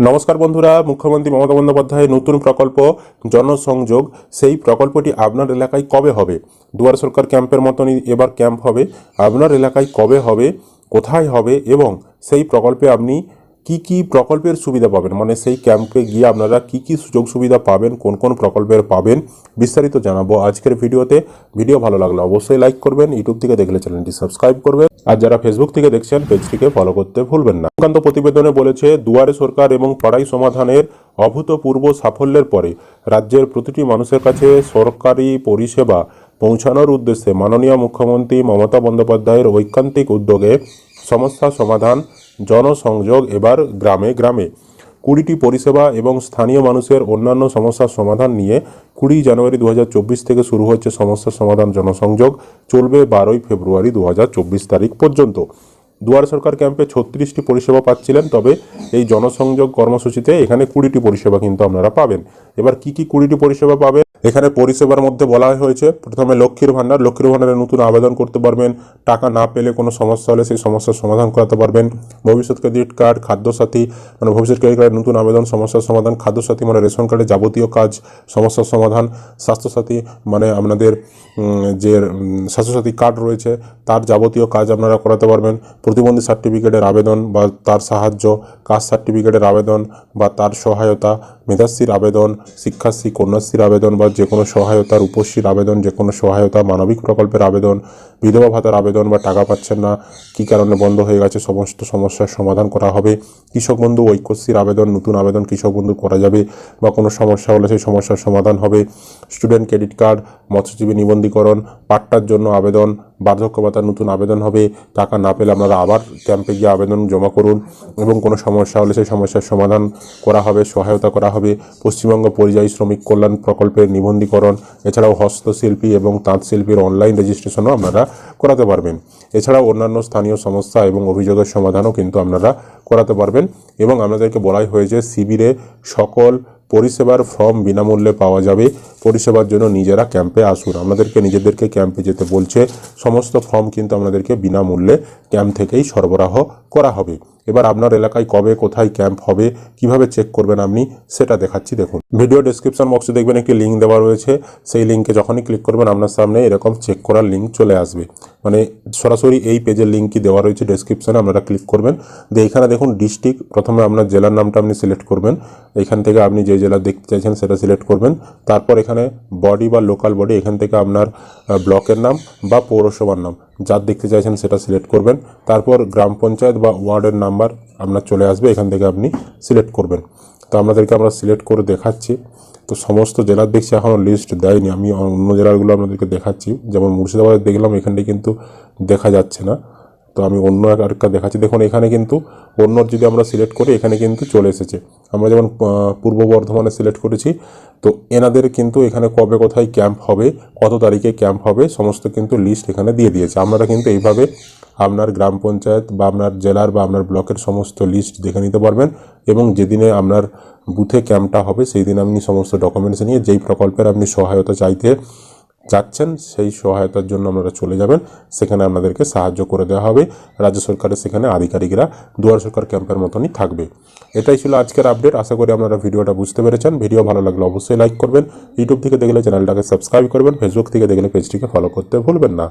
নমস্কার বন্ধুরা, মুখ্যমন্ত্রী মমতা বন্দ্যোপাধ্যায়ের নতুন প্রকল্প জনসংযোগ। সেই প্রকল্পটি আপনার এলাকায় কবে হবে? দুয়ার সরকার ক্যাম্পের মতনই এবার ক্যাম্প হবে। আপনার এলাকায় কবে হবে? কোথায় হবে? এবং সেই প্রকল্পে আপনি কি কি প্রকল্পের সুবিধা পাবেন? মানে সেই ক্যাম্পে গিয়ে আপনারা কি কি সুযোগ সুবিধা পাবেন? কোন কোন প্রকল্পের পাবেন? বিস্তারিত জানাব আজকের ভিডিওতে। ভিডিও ভালো লাগলে অবশ্যই লাইক করবেন ইউটিউব থেকে দেখলে চ্যানেলটি সাবস্ক্রাইব করবেন। আর যারা ফেসবুক থেকে দেখছেন পেজটিকে ফলো করতে ভুলবেন না। সংক্রান্ত প্রতিবেদনে বলেছে, দুয়ারে সরকার এবং পড়াই সমাধানের অভূতপূর্ব সাফল্যের পরে রাজ্যের প্রতিটি মানুষের কাছে সরকারি পরিষেবা পৌঁছানোর উদ্দেশ্যে মাননীয় মুখ্যমন্ত্রী মমতা বন্দ্যোপাধ্যায়ের ঐকান্তিক উদ্যোগে সমস্যা সমাধান জনসংযোগ এবার গ্রামে গ্রামে। কুড়িটি পরিষেবা এবং স্থানীয় মানুষের অন্যান্য সমস্যার সমাধান নিয়ে কুড়ি জানুয়ারি দু হাজার চব্বিশ থেকে শুরু হচ্ছে সমস্যার সমাধান জনসংযোগ। চলবে বারোই ফেব্রুয়ারি দু হাজার চব্বিশ তারিখ পর্যন্ত। দুয়ার সরকার ক্যাম্পে ছত্রিশটি পরিষেবা পাচ্ছিলেন, তবে এই জনসংযোগ কর্মসূচিতে এখানে কুড়িটি পরিষেবা কিন্তু আপনারা পাবেন। এবার কি কি কুড়িটি পরিষেবা পাবেন এখানে পরিষেবার মধ্যে বলা হয়েছে, প্রথমে লক্ষ্মীর ভাণ্ডার, লক্ষ্মীর ভাণ্ডারে নতুন আবেদন করতে পারবেন, টাকা না পেলে কোনো সমস্যা হলে সেই সমস্যার সমাধান করাতে পারবেন। ভবিষ্যৎ ক্রেডিট কার্ড, খাদ্যসাথী মানে ভবিষ্যৎ ক্রেডিট কার্ডের নতুন আবেদন, সমস্যার সমাধান, খাদ্যসাথী মানে রেশন কার্ডের যাবতীয় কাজ, সমস্যার সমাধান, স্বাস্থ্যসাথী মানে আপনাদের যে স্বাস্থ্যসাথী কার্ড রয়েছে, তার যাবতীয় কাজ আপনারা করাতে পারবেন। প্রতিবন্ধী সার্টিফিকেটের আবেদন বা তার সাহায্য, কাস্ট সার্টিফিকেটের আবেদন বা তার সহায়তা মেধাশ্রীর আবেদন, শিক্ষাশ্রী, কন্যাশ্রীর আবেদন বা যে কোনো সহায়তার উপশ্রীর আবেদন, যে কোনো সহায়তা, মানবিক প্রকল্পের আবেদন, বিধবা ভাতার আবেদন বা টাকা পাচ্ছেন না, কী কারণে বন্ধ হয়ে গেছে, সমস্ত সমস্যার সমাধান করা হবে। কৃষক বন্ধু, ঐক্যশ্রীর আবেদন, নতুন আবেদন কৃষক বন্ধু করা যাবে বা কোনো সমস্যা হলে সেই সমস্যার সমাধান হবে। স্টুডেন্ট ক্রেডিট কার্ড, মৎস্যজীবী নিবন্ধীকরণ, পাট্টার জন্য আবেদন বার্ধক্য ভাতার নতুন আবেদন হবে, টাকা না পেলে আপনারা আবার ক্যাম্পে গিয়ে আবেদন জমা করুন এবং কোনো সমস্যা হলে সেই সমস্যার সমাধান করা হবে, সহায়তা করা হবে। পশ্চিমবঙ্গ পরিযায়ী শ্রমিক কল্যাণ প্রকল্পের নিবন্ধীকরণ, এছাড়াও হস্তশিল্পী এবং তাঁত শিল্পীর অনলাইন রেজিস্ট্রেশনও আপনারা করাতে পারবেন। এছাড়াও অন্যান্য স্থানীয় সমস্যা এবং অভিযোগের সমাধানও কিন্তু আপনারা করাতে পারবেন। এবং আপনাদেরকে বলাই হয়েছে, শিবিরে সকল পরিষেবার ফর্ম বিনামূল্যে পাওয়া যাবে। পরিষেবার জন্য নিজেরা ক্যাম্পে আসুন। আপনাদেরকে নিজেদেরকে ক্যাম্পে যেতে বলছে। সমস্ত ফর্ম কিন্তু আপনাদেরকে বিনামূল্যে ক্যাম্প থেকেই সরবরাহ করা হবে। এবার আপনার এলাকায় কবে, কোথায় ক্যাম্প হবে, কীভাবে চেক করবেন আপনি, সেটা দেখাচ্ছি, দেখুন। ভিডিও ডেসক্রিপশন বক্সে দেখবেন একটি লিঙ্ক দেওয়া রয়েছে। সেই লিঙ্কে যখনই ক্লিক করবেন, আপনার সামনে এরকম চেক করার লিঙ্ক চলে আসবে। মানে সরাসরি এই পেজের লিঙ্কই দেওয়া রয়েছে ডেসক্রিপশনে আপনারা ক্লিক করবেন। দিয়ে এখানে দেখুন ডিস্ট্রিক্ট প্রথমে আপনার জেলার নামটা আপনি সিলেক্ট করবেন। এখান থেকে আপনি যে জেলা দেখতে চাইছেন, সেটা সিলেক্ট করবেন। তারপর এখানে বডি বা লোকাল বডি এখান থেকে আপনার ব্লকের নাম বা পৌরসভার নাম। যার দেখতে চাইছেন সেটা সিলেক্ট করবেন। তারপর গ্রাম পঞ্চায়েত বা ওয়ার্ডের নাম্বার আপনার চলে আসবে, এখান থেকে আপনি সিলেক্ট করবেন। তো আপনাদেরকে আমরা সিলেক্ট করে দেখাচ্ছি। তো সমস্ত জেলার দেখছি এখনও লিস্ট দেয়নি, আমি অন্য জেলাগুলো আপনাদেরকে দেখাচ্ছি। যেমন মুর্শিদাবাদ দেখলাম, এখানটায় কিন্তু দেখা যাচ্ছে না। তো আমি অন্য এক আরেকটা দেখাচ্ছি। দেখুন, এখানে কিন্তু অন্যর যদি আমরা সিলেক্ট করি, এখানে কিন্তু চলে এসেছে। আমরা যেমন পূর্ব বর্ধমানে সিলেক্ট করেছি, তো এনাদের কিন্তু এখানে কবে কোথায় ক্যাম্প হবে, কত তারিখে ক্যাম্প হবে, সমস্ত কিন্তু লিস্ট এখানে দিয়ে দিয়েছে। আপনারা কিন্তু এইভাবে আপনার গ্রাম পঞ্চায়েত বা আপনার জেলার বা আপনার ব্লকের সমস্ত লিস্ট দেখে নিতে পারবেন এবং যেদিনে আপনার বুথে ক্যাম্পটা হবে সেই দিন আপনি সমস্ত ডকুমেন্টস নিয়ে যেই প্রকল্পের আপনি সহায়তা চাইতে যাচ্ছেন, সেই সহায়তার জন্য আপনারা চলে যাবেন। সেখানে আপনাদেরকে সাহায্য করে দেওয়া হবে। রাজ্য সরকারের সেখানে আধিকারিকরা, দুয়ার সরকার ক্যাম্পের মতনই থাকবে। এটাই ছিল আজকের আপডেট আশা করি আপনারা ভিডিওটা বুঝতে পেরেছেন। ভিডিও ভালো লাগলে অবশ্যই লাইক করবেন। ইউটিউব থেকে দেখলে চ্যানেলটাকে সাবস্ক্রাইব করবেন। ফেসবুক থেকে দেখলে পেজটিকে ফলো করতে ভুলবেন না।